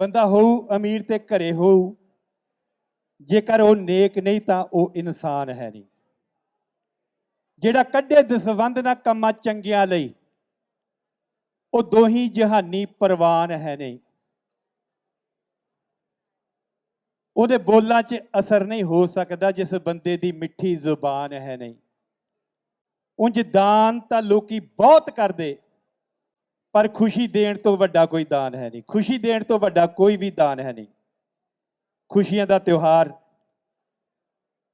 ਬੰਦਾ ਹੋਊ, ਅਮੀਰ ਤੇ ਘਰੇ ਹੋਊ, ਜੇਕਰ ਉਹ ਨੇਕ ਨਹੀਂ ਤਾਂ ਉਹ ਇਨਸਾਨ ਹੈ ਨਹੀਂ। ਜਿਹੜਾ ਕੱਢੇ ਦਸਵੰਦ ਨਾ ਕੰਮਾਂ ਚੰਗਿਆਂ ਲਈ, ਉਹ ਦੋਹੀ ਜਹਾਨੀ ਪ੍ਰਵਾਨ ਹੈ ਨਹੀਂ। ਉਹਦੇ ਬੋਲਾਂ 'ਚ ਅਸਰ ਨਹੀਂ ਹੋ ਸਕਦਾ, ਜਿਸ ਬੰਦੇ ਦੀ ਮਿੱਠੀ ਜ਼ੁਬਾਨ ਹੈ ਨਹੀਂ। ਉਂਝ ਦਾਨ ਤਾਂ ਲੋਕੀ ਬਹੁਤ ਕਰਦੇ। ਪਰ ਖੁਸ਼ੀ ਦੇਣ ਤੋਂ ਵੱਡਾ ਕੋਈ ਦਾਨ ਹੈ ਨਹੀਂ। ਖੁਸ਼ੀ ਦੇਣ ਤੋਂ ਵੱਡਾ ਕੋਈ ਵੀ ਦਾਨ ਹੈ ਨਹੀਂ। ਖੁਸ਼ੀਆਂ ਦਾ ਤਿਉਹਾਰ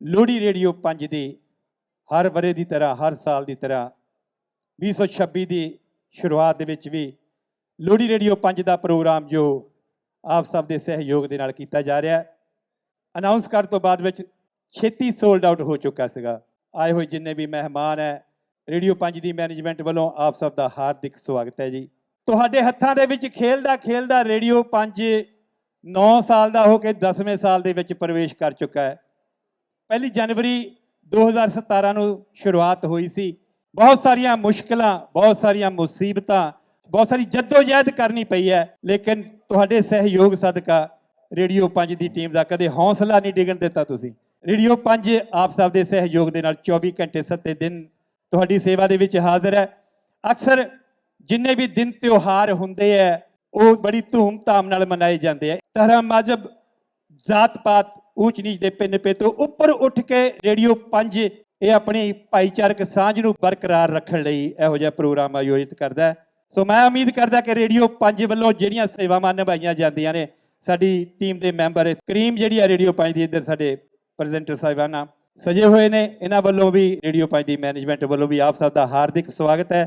ਲੋਹੜੀ ਰੇਡੀਓ 5 ਦੀ ਹਰ ਬਰੇ ਦੀ ਤਰ੍ਹਾਂ, ਹਰ ਸਾਲ ਦੀ ਤਰ੍ਹਾਂ 2026 ਦੀ ਸ਼ੁਰੂਆਤ ਦੇ ਵਿੱਚ ਵੀ ਲੋਹੜੀ ਰੇਡੀਓ 5 ਦਾ ਪ੍ਰੋਗਰਾਮ ਜੋ ਆਪ ਸਭ ਦੇ ਸਹਿਯੋਗ ਦੇ ਨਾਲ ਕੀਤਾ ਜਾ ਰਿਹਾ ਹੈ। ਅਨਾਉਂਸ ਕਰਨ ਤੋਂ ਬਾਅਦ ਵਿੱਚ ਛੇਤੀ ਸੋਲਡ ਆਊਟ ਹੋ ਚੁੱਕਾ ਸੀਗਾ। ਆਏ ਹੋਏ ਜਿੰਨੇ ਵੀ ਮਹਿਮਾਨ ਹੈ ਰੇਡੀਓ 5 ਦੀ ਮੈਨੇਜਮੈਂਟ ਵੱਲੋਂ ਆਪ ਸਭ ਦਾ ਹਾਰਦਿਕ ਸਵਾਗਤ ਹੈ ਜੀ। ਤੁਹਾਡੇ ਹੱਥਾਂ ਦੇ ਵਿੱਚ ਖੇਲਦਾ ਖੇਲਦਾ ਰੇਡੀਓ 5 9 ਸਾਲ ਦਾ ਹੋ ਕੇ 10ਵੇਂ ਸਾਲ ਦੇ ਵਿੱਚ ਪ੍ਰਵੇਸ਼ ਕਰ ਚੁੱਕਾ ਹੈ। ਪਹਿਲੀ ਜਨਵਰੀ 2017 ਨੂੰ ਸ਼ੁਰੂਆਤ ਹੋਈ ਸੀ। ਬਹੁਤ ਸਾਰੀਆਂ ਮੁਸ਼ਕਲਾਂ, ਬਹੁਤ ਸਾਰੀਆਂ ਮੁਸੀਬਤਾਂ, ਬਹੁਤ ਸਾਰੀ ਜਦੋਜਹਿਦ ਕਰਨੀ ਪਈ ਹੈ, ਲੇਕਿਨ ਤੁਹਾਡੇ ਸਹਿਯੋਗ ਸਦਕਾ ਰੇਡੀਓ 5 ਦੀ ਟੀਮ ਦਾ ਕਦੇ ਹੌਸਲਾ ਨਹੀਂ ਡਿੱਗਣ ਦਿੱਤਾ ਤੁਸੀਂ। ਰੇਡੀਓ 5 ਆਪ ਸਭ ਦੇ ਸਹਿਯੋਗ ਦੇ ਨਾਲ 24 ਘੰਟੇ 7 ਦਿਨ ਤੁਹਾਡੀ ਸੇਵਾ ਦੇ ਵਿੱਚ ਹਾਜ਼ਰ ਹੈ। ਅਕਸਰ ਜਿੰਨੇ ਵੀ ਦਿਨ ਤਿਉਹਾਰ ਹੁੰਦੇ ਹੈ ਉਹ ਬੜੀ ਧੂਮ-ਧਾਮ ਨਾਲ ਮਨਾਏ ਜਾਂਦੇ ਹੈ ਧਰਮ ਮਜ਼ਹਬ ਜਾਤ ਪਾਤ ਊਚ ਨੀਚ ਦੇ ਪਿੰਨ ਪੇ ਤੋਂ ਉੱਪਰ ਉੱਠ ਕੇ ਰੇਡੀਓ 5 ਇਹ ਆਪਣੀ ਭਾਈਚਾਰਕ ਸਾਂਝ ਨੂੰ ਬਰਕਰਾਰ ਰੱਖਣ ਲਈ ਇਹੋ ਜਿਹਾ ਪ੍ਰੋਗਰਾਮ ਆਯੋਜਿਤ ਕਰਦਾ ਸੋ ਮੈਂ ਉਮੀਦ ਕਰਦਾ ਕਿ ਰੇਡੀਓ 5 ਵੱਲੋਂ ਜਿਹੜੀਆਂ ਸੇਵਾਵਾਂ ਨਿਭਾਈਆਂ ਜਾਂਦੀਆਂ ਨੇ, ਸਾਡੀ ਟੀਮ ਦੇ ਮੈਂਬਰ ਕਰੀਮ ਜਿਹੜੀ ਆ ਰੇਡੀਓ 5 ਦੀ ਇੱਧਰ ਸਾਡੇ ਪ੍ਰੈਜ਼ੈਂਟਰ ਸਾਹਿਬਾਨਾ ਸਜੇ ਹੋਏ ਨੇ। ਇਹਨਾਂ ਵੱਲੋਂ ਵੀ ਰੇਡੀਓ 5 ਦੀ ਮੈਨੇਜਮੈਂਟ ਵੱਲੋਂ ਵੀ ਆਪ ਸਭ ਦਾ ਹਾਰਦਿਕ ਸਵਾਗਤ ਹੈ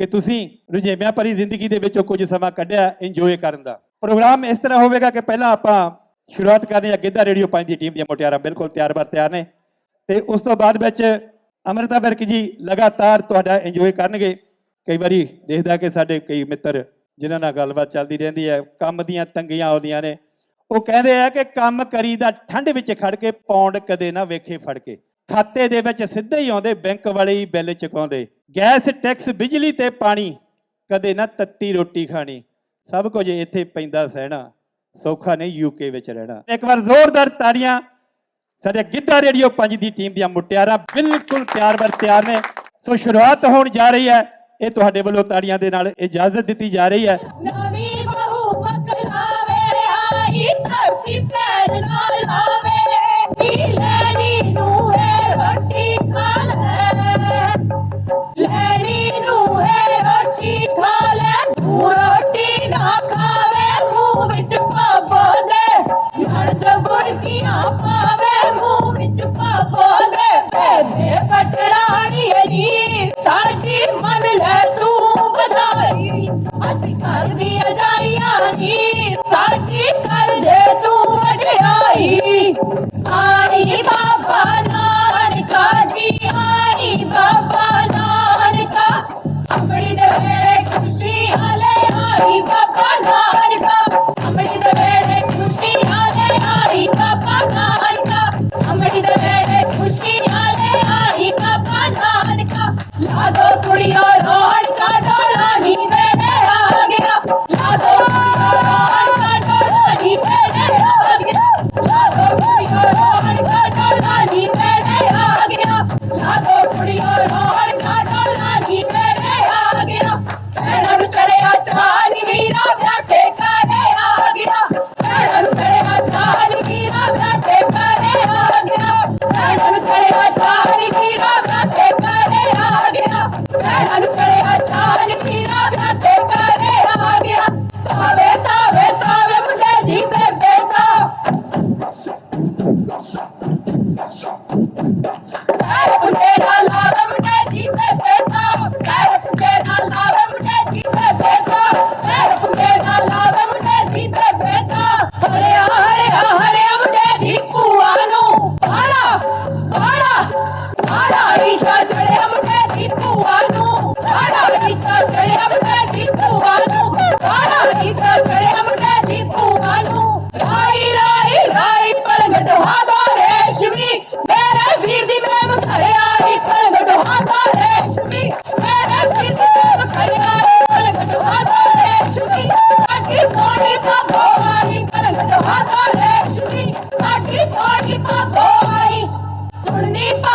ਕਿ ਤੁਸੀਂ ਰੁਝੇਵਿਆਂ ਭਰੀ ਜ਼ਿੰਦਗੀ ਦੇ ਵਿੱਚੋਂ ਕੁਝ ਸਮਾਂ ਕੱਢਿਆ ਇੰਜੋਏ ਕਰਨ ਦਾ। ਪ੍ਰੋਗਰਾਮ ਇਸ ਤਰ੍ਹਾਂ ਹੋਵੇਗਾ ਕਿ ਪਹਿਲਾਂ ਆਪਾਂ ਸ਼ੁਰੂਆਤ ਕਰਨੀ ਹੈ ਗਿੱਧਾ ਰੇਡੀਓ 5 ਦੀ ਟੀਮ ਦੀਆਂ ਮੁਟਿਆਰਾਂ ਬਿਲਕੁਲ ਤਿਆਰ ਬਰ ਤਿਆਰ ਨੇ। ਤੇ ਉਸ ਤੋਂ ਬਾਅਦ ਵਿੱਚ ਅਮਰਤਾ ਵਿਰਕ ਜੀ ਲਗਾਤਾਰ ਤੁਹਾਡਾ ਇੰਜੋਏ ਕਰਨਗੇ। ਕਈ ਵਾਰੀ ਦੇਖਦਾ ਕਿ ਸਾਡੇ ਕਈ ਮਿੱਤਰ ਜਿਨ੍ਹਾਂ ਨਾਲ ਗੱਲਬਾਤ ਚੱਲਦੀ ਰਹਿੰਦੀ ਹੈ, ਕੰਮ ਦੀਆਂ ਤੰਗੀਆਂ ਆਉਂਦੀਆਂ ਨੇ, ਉਹ ਕਹਿੰਦੇ ਆ ਕਿ ਕੰਮ ਕਰੀਦਾ ਠੰਡ ਵਿੱਚ ਖੜ ਕੇ, ਪੌਂਡ ਕਦੇ ਨਾ ਵੇਖੇ ਫੜ ਕੇ ਖਾਤੇ ਦੇ ਵਿੱਚ ਸਿੱਧੇ ਹੀ ਆਉਂਦੇ, ਬੈਂਕ ਵਾਲੇ ਹੀ ਬਿੱਲ ਚੁਕਾਉਂਦੇ। ਗੈਸ, ਟੈਕਸ, ਬਿਜਲੀ ਤੇ ਪਾਣੀ, ਕਦੇ ਨਾ ਤੱਤੀ ਰੋਟੀ ਖਾਣੀ। ਸਭ ਕੁਝ ਇੱਥੇ ਪੈਂਦਾ ਸਹਿਣਾ, ਸੌਖਾ ਨਹੀਂ ਯੂਕੇ ਵਿੱਚ ਰਹਿਣਾ। ਇੱਕ ਵਾਰ ਜ਼ੋਰਦਾਰ ਤਾੜੀਆਂ, ਸਾਡੇ ਗਿੱਧਾ ਰੇਡੀਓ 5 ਦੀ ਟੀਮ ਦੀਆਂ ਮੁਟਿਆਰਾਂ ਬਿਲਕੁਲ ਤਿਆਰ ਬਰ ਤਿਆਰ ਨੇ। ਸੋ ਸ਼ੁਰੂਆਤ ਹੋਣ ਜਾ ਰਹੀ ਹੈ, ਇਹ ਤੁਹਾਡੇ ਵੱਲੋਂ ਤਾੜੀਆਂ ਦੇ ਨਾਲ ਇਜਾਜ਼ਤ ਦਿੱਤੀ ਜਾ ਰਹੀ ਹੈ। ਨਵੀਂ ਬਹੂ ਮਕਲਾਵੇ ਆਈ ਧਰਤੀ ਪੈਰ ਨਾਲ ਲਾਵੇ ਨੀ Vai, vai, vai!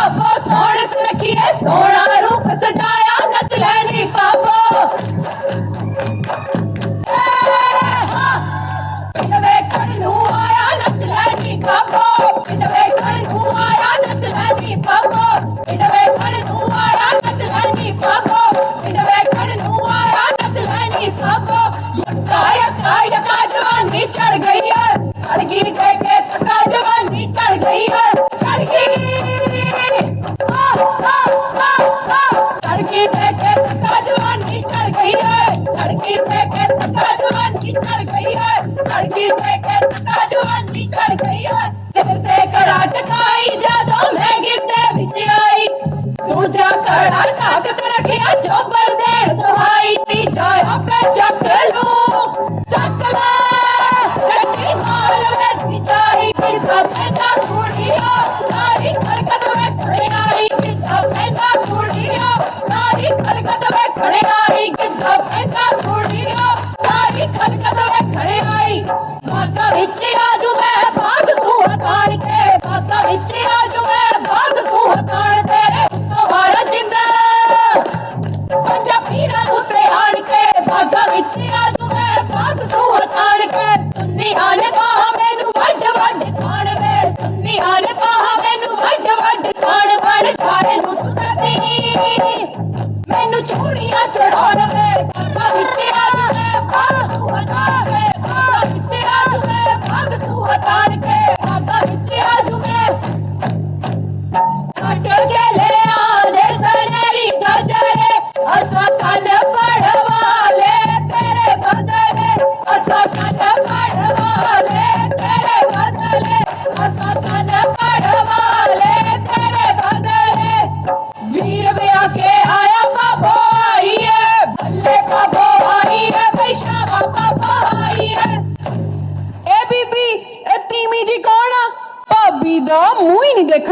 ਸੋਹਣ ਸੁਨੱਖੀਏ ਸੋਹਣਾ ਰੂਪ ਸਜਾਇਆ ਨੱਚ ਲੈਣੀ ਪਾਪੋ ਦੇ ਕੇ ਥਕਾ ਜਵਾਨੀ ਚੜ ਗਈ ਹੈ ਸਿਰ ਤੇ ਕੜਾ ਟਕਾਈ ਜਦੋਂ ਮੈਂ ਗਿੱਧੇ ਵਿੱਚ ਆਈ ਦੂਜਾ ਕੜਾ ਟਾਕ ਤੇ ਰੱਖਿਆ ਚੋਬਰ ਦੇਣ ਦੁਹਾਈ ਤੀਜਾ ਆਪੇ ਚੱਕ ਲੂੰ ਚੱਕ ਲੈ ਗੱਡੀ ਮਾਰ ਵੇ ਚਾਹੀ ਕਿਤਾ ਪੈਂਦਾ ਕੁੜੀਆ ਸਾਰੀ ਕਲਕਤ ਵੇ ਖੜੇ ਆਈ ਕਿਤਾ ਪੈਂਦਾ ਕੁੜੀਆ ਸਾਰੀ ਕਲਕਤ ਵੇ ਖੜੇ ਆਈ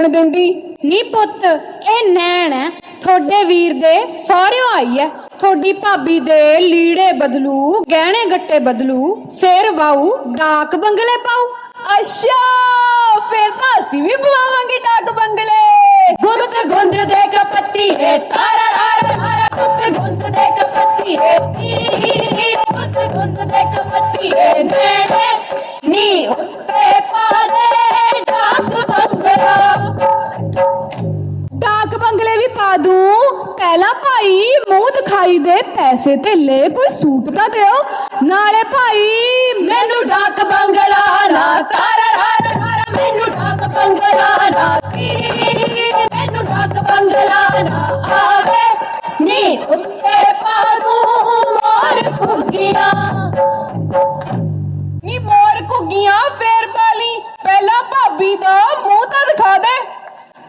ਹੀ ਦਿੰਦੀ? ਨੀ ਪੁੱਤ, ਇਹ ਨੈਣ ਹੈ। ਤੁਹਾਡੇ ਵੀਰ ਦੇ ਸਹੁਰਿਓ ਆਈ ਹੈ। ਤੁਹਾਡੀ ਭਾਬੀ ਦੇ ਲੀੜੇ ਬਦਲੂ, ਗਹਿਣੇ ਗੱਟੇ ਬਦਲੂ, ਸਿਰ ਵਾਉ ਡਾਕ ਬੰਗਲੇ ਪਾਉ ਅੱਛਾ, ਫਿਰ ਤਾਂ ਅਸੀਂ ਵੀ ਬੁਲਾਵਾਂਗੇ ਡਾਕ ਬੰਗਲੇ। ਗੁੰਦ ਗੁੰਦ ਦੇ ਕਪੱਤੀ ਹੈ ਤਾਰਾ ਰਾਰਾ ਰਾਰਾ ਗੁੰਦ ਗੁੰਦ ਦੇ ਕਪੱਤੀ ਹੈ ਨੀ ਗੁੰਦ ਦੇ ਕਪੱਤੀ ਹੈ ਨੈਣੇ ਨੀ ਉੱਤੇ ਪਾਦੇ ਡਾਕ ਬੰਗਲਾ ਡਾਕ ਬੰਗਲੇ ਵੀ ਪਾ ਦੂੰ। ਪਹਿਲਾਂ ਭਾਈ ਮੂੰਹ ਦਿਖਾਈ ਦੇ, ਪੈਸੇ ਤੇ ਲੈ ਕੋਈ ਸੂਟ ਤਾਂ ਦਿਓ। ਨਾਲੇ ਭਾਈ ਮੈਨੂੰ ਡਾਕ ਬੰਗਲਾ ਨਾ ਤਾਰਾ ਰਾਰਾ ਰਾਰਾ ਮੈਨੂੰ ਡਾਕ ਬੰਗਲਾ ਨਾ ਨੀ ਮੈਨੂੰ ਡਾਕ ਬੰਗਲਾ ਨਾ ਆਵੇ। ਨੀ ਉੱਤੇ ਪਾਦੂ ਮਾਰ ਕੁੱਗੀਆਂ। ਨੀ ਮੋਰ ਘੁੱਗੀਆਂ ਫੇਰ ਪਾਲੀ ਪਹਿਲਾਂ ਭਾਬੀ ਦਾ ਮੂੰਹ ਤਾਂ ਦਿਖਾ ਦੇ।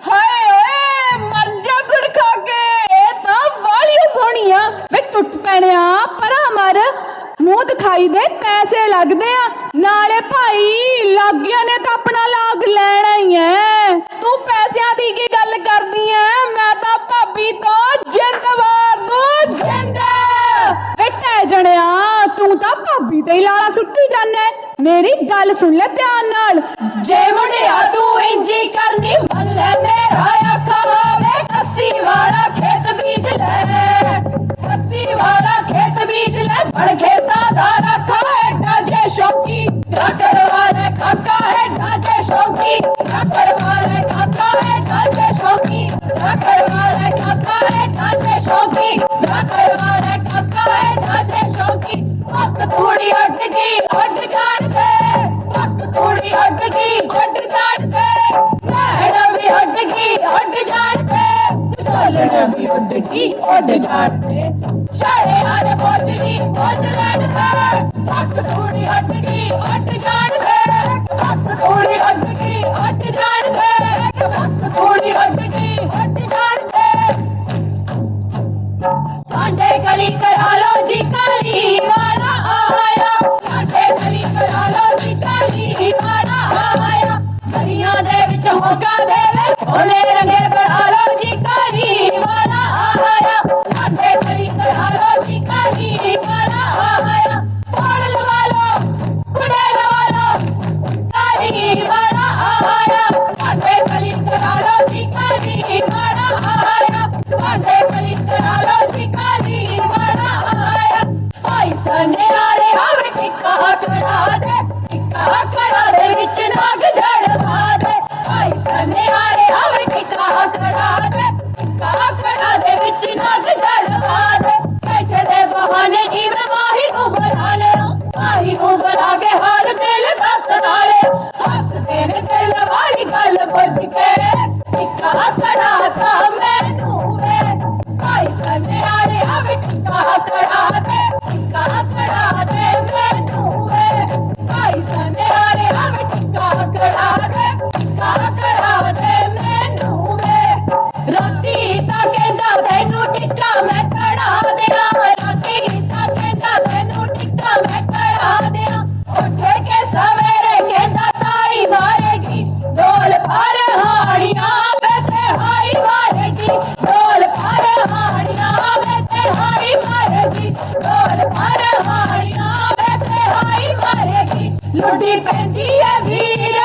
ਹਾਏ ਓਏ, ਮਰ ਜਾ ਗੁੜ ਖਾ ਕੇ। ਇਹ ਤਾਂ ਵਾਲੀ ਸੋਹਣੀਆਂ। ਵੇ ਟੁੱਟ ਪੈਣਿਆ, ਪਰਾਂ ਮਰ। ਮੂੰਹ ਦਿਖਾਈ ਦੇ, ਪੈਸੇ ਲੱਗਦੇ ਆ। ਨਾਲੇ ਭਾਈ, ਲਾਗਿਆਂ ਨੇ ਤਾਂ ਆਪਣਾ ਲਾਗ ਲੈਣਾ ਹੀ ਐ। ਤੂੰ ਪੈਸਿਆਂ ਦੀ ਕੀ ਗੱਲ ਕਰਦੀ ਐ? ਮੈਂ ਤਾਂ ਭਾਬੀ ਤੋਂ ਜਿੰਦ ਵਾਰ ਦੂੰ ਜਿੰਦ। ਵੇ ਟੈ ਜਣਿਆ, ਤੂੰ ਤਾਂ ਭਾਬੀ ਤੇ ਹੀ ਲਾਲਾ ਸੁੱਟੀ ਜਾਂਦਾ ਮੇਰੀ ਗੱਲ ਸੁਣ ਲੈ ਧਿਆਨ ਨਾਲ ਜੇ ਮੁੰਡਿਆ ਤੂੰ ਇੰਜੀ ਕਰਨੀ ਮੱਲੇ ਮੇਰਾ ਆਖਾ ਵੇ ਕੱਸੀ ਵਾਲਾ ਖੇਤ ਬੀਜ ਲੈ ਕੱਸੀ ਵਾਲਾ ਖੇਤ ਬੀਜ ਲੈ ਬੜ ਖੇਤਾਂ ਦਾ ਰੱਖਾ ਐਡਾ ਜੇ ਸ਼ੌਕੀ ਡਾਕਰ ਵਾਲੇ ਕਾਕਾ ਐਡਾ ਜੇ ਸ਼ੌਕੀ ਡਾਕਰ ਵਾਲੇ ਕਾਕਾ ਐਡਾ ਚੱਲਣਾ ਵੀ ਹਟ ਗਈ ਹਟ ਜਾਣ ਤੇ ਛੜੇ ਆਰੇ ਪਹੁੰਚਣੀ ਪਹੁੰਚ ਲੈਣ ਤੇ ਪੱਕ ਥੋੜੀ ਹਟ ਗਈ ਹਟ ਜਾਣ ਤੇ ਪੱਕ ਥੋੜੀ ਹਟ ਗਈ ਹਟ ਜਾਣ ਤੇ ਪੱਕ ਥੋੜੀ ਹਟ ਗਈ ਹਟ ਜਾਣ ਤੇ ਕਾਂਡੇ ਗਲੀ ਕਰਾ ਲੋ ਜੀ ਕਾਲੀ ਵਾਲਾ ਆਇਆ ਕਾਂਡੇ ਗਲੀ ਕਰਾ ਲੋ ਜੀ ਕਾਲੀ ਵਾਲਾ ਆਇਆ ਗਲੀਆਂ ਦੇ ਵਿੱਚ ਹੋਗਾ ਦੇਵੇ ਸੋਨੇ ਢੋਲ ਲੁੱਡੀ ਪੈਂਦੀ ਹੈ ਵੀਰ